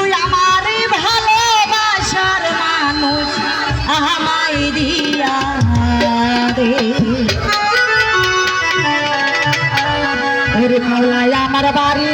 তুই আমার ভালোবাসার মানুষ আমায় দিয়া রে ওরে আমার বাড়ি